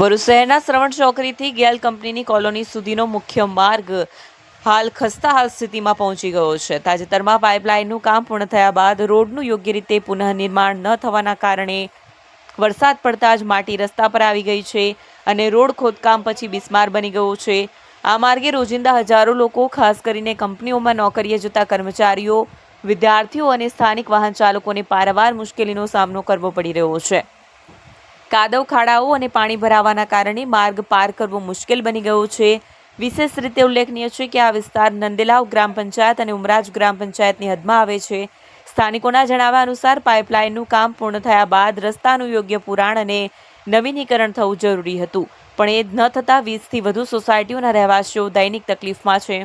ભરૂચ શહેરના શ્રવણ ચોકડીથી ગેલ કંપનીની કોલોની સુધીનો મુખ્ય માર્ગ હાલ ખસ્તા હાલ સ્થિતિમાં પહોંચી ગયો છે. તાજેતરમાં પાઇપલાઇનનું કામ પૂર્ણ થયા બાદ રોડનું યોગ્ય રીતે પુનઃનિર્માણ ન થવાના કારણે વરસાદ પડતા જ માટી રસ્તા પર આવી ગઈ છે અને રોડ ખોદકામ પછી બિસ્માર બની ગયો છે. આ માર્ગે રોજિંદા હજારો લોકો, ખાસ કરીને કંપનીઓમાં નોકરીએ જતા કર્મચારીઓ, વિદ્યાર્થીઓ અને સ્થાનિક વાહન ચાલકોને પારાવાર મુશ્કેલીનો સામનો કરવો પડી રહ્યો છે. કાદવ ખાડાઓ અને પાણી ભરાવાના કારણે માર્ગ પાર કરવો મુશ્કેલ બની ગયો છે. વિશેષ રીતે ઉલ્લેખનીય છે કે આ વિસ્તાર નંદેલાવ ગ્રામ પંચાયત અને ઉમરાજ ગ્રામ પંચાયતની હદમાં આવે છે. સ્થાનિકોના જણાવ્યા અનુસાર પાઇપલાઇનનું કામ પૂર્ણ થયા બાદ રસ્તાનું યોગ્ય પુરાણ અને નવીનીકરણ થવું જરૂરી હતું. પણ એ ન થતાં વીસથી વધુ સોસાયટીઓના રહેવાસીઓ દૈનિક તકલીફમાં છે.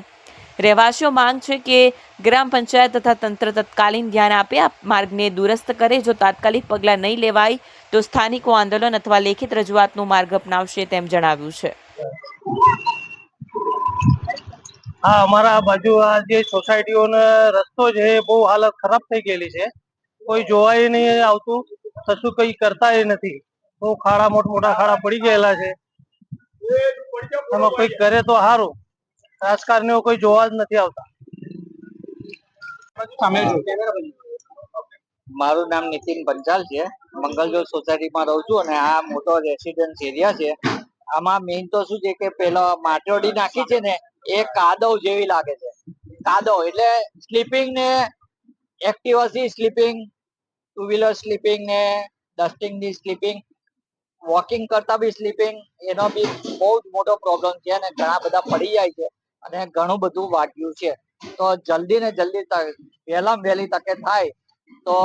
રહેવાસીઓ માંગ છે કે ગ્રામ પંચાયત તથા તંત્ર તત્કાલીન ધ્યાન આપે, આ માર્ગને દુરસ્ત કરે. જો તાત્કાલિક પગલાં નહીં લેવાય, તો સ્થાનિકો આંદોલન અથવા લેખિત રજૂઆતનો માર્ગ અપનાવશે તેમ જણાવ્યું છે. હા, અમારા બાજુ આ જે સોસાયટીઓનો રસ્તો છે એ બહુ હાલત ખરાબ થઈ ગયેલી છે. કોઈ જોવાય નહીં આવતું, કશું કઈ કરતા નથી. બહુ ખાડા મોટા મોટા ખાડા પડી ગયેલા છે. એમાં કોઈ કરે તો સારું. રાજકારણીઓ કોઈ જોવા જ નથી આવતા. મારું નામ નીતિન પંચાલ છે. મંગલજોત સોસાયટીમાં રહું છું અને આ મોટો રેસિડેન્સ એરિયા છે. આમાં મેઇન તો શું છે કે પેલા માટીઓડી નાખી છે ને એ કાદવ જેવી લાગે છે. કાદવ એટલે સ્લીપિંગ ને એક્ટિવાથી સ્લીપિંગ ટુ વ્હીલર સ્લીપિંગ ને ડસ્ટિંગની સ્લીપિંગ વોકિંગ કરતા બી સ્લીપિંગ એનો બી બહુ જ મોટો પ્રોબ્લેમ છે અને ઘણા બધા પડી જાય છે. અને ઘણું બધું વાગ્યું છે તો જલ્દી ને જલ્દી વહેલા વહેલી તકે થાય તો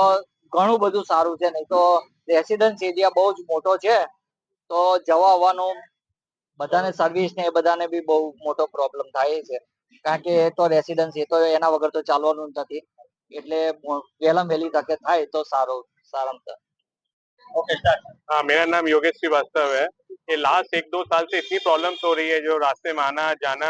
ઘણું બધું સારું છે નહીં તો રેસિડન્સ એરિયા બહુ જ મોટો છે તો જવા આવવાનું બધાને સર્વિસ ને એ બધાને બી બહુ મોટો પ્રોબ્લેમ થાય છે કારણ કે એ તો રેસિડન્સ એ તો એના વગર તો ચાલવાનું જ નથી એટલે વહેલા વહેલી તકે થાય તો સારું સારામાં हाँ मेरा नाम योगेश श्रीवास्तव है ये लास्ट एक दो साल से इतनी प्रॉब्लम्स हो रही है जो रास्ते में आना जाना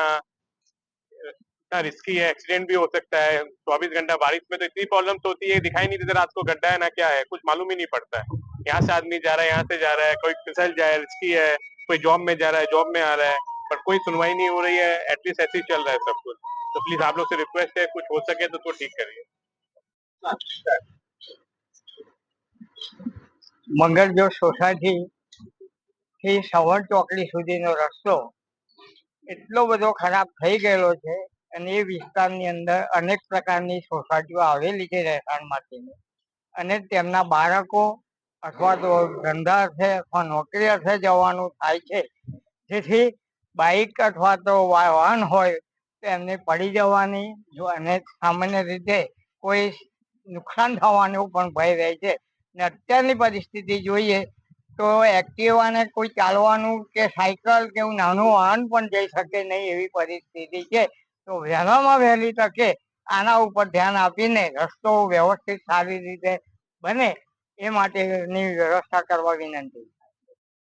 इतना रिस्की है एक्सीडेंट भी हो सकता है चौबीस घंटा बारिश में तो इतनी प्रॉब्लम्स होती है दिखाई नहीं देता रात को गड्ढा है ना क्या है कुछ मालूम ही नहीं पड़ता है यहाँ से आदमी जा रहा है यहाँ से जा रहा है कोई फिसल जाए रिस्की है कोई जॉब में जा रहा है जॉब में आ रहा है पर कोई सुनवाई नहीं हो रही है एटलीस्ट ऐसे ही चल रहा है सब कुछ तो प्लीज आप लोग से रिक्वेस्ट है कुछ हो सके तो उसको ठीक करिए મંગળજો સોસાયટી થી સવણ ચોકડી સુધીનો રસ્તો એટલો બધો ખરાબ થઈ ગયેલો છે અને એ વિસ્તારની અંદર અનેક પ્રકારની સોસાયટીઓ આવેલી છે રહેઠાણ માટેની. અને તેમના બાળકો અથવા તો ધંધા અર્થે અથવા નોકરી અર્થે જવાનું થાય છે. જેથી બાઇક અથવા તો વાહન હોય તો એમને પડી જવાની જો અને સામાન્ય રીતે કોઈ નુકસાન થવાનો પણ ભય રહે છે. ને અત્યારની પરિસ્થિતિ જોઈએ તો એક્ટિવાને કોઈ ચાલવાનું કે સાયકલ કે એવું નાનું વાહન પણ જઈ શકે નહીં એવી પરિસ્થિતિ છે. તો વહેલામાં વહેલી તકે આના ઉપર ધ્યાન આપીને રસ્તો વ્યવસ્થિત સારી રીતે બને એ માટેની વ્યવસ્થા કરવા વિનંતી.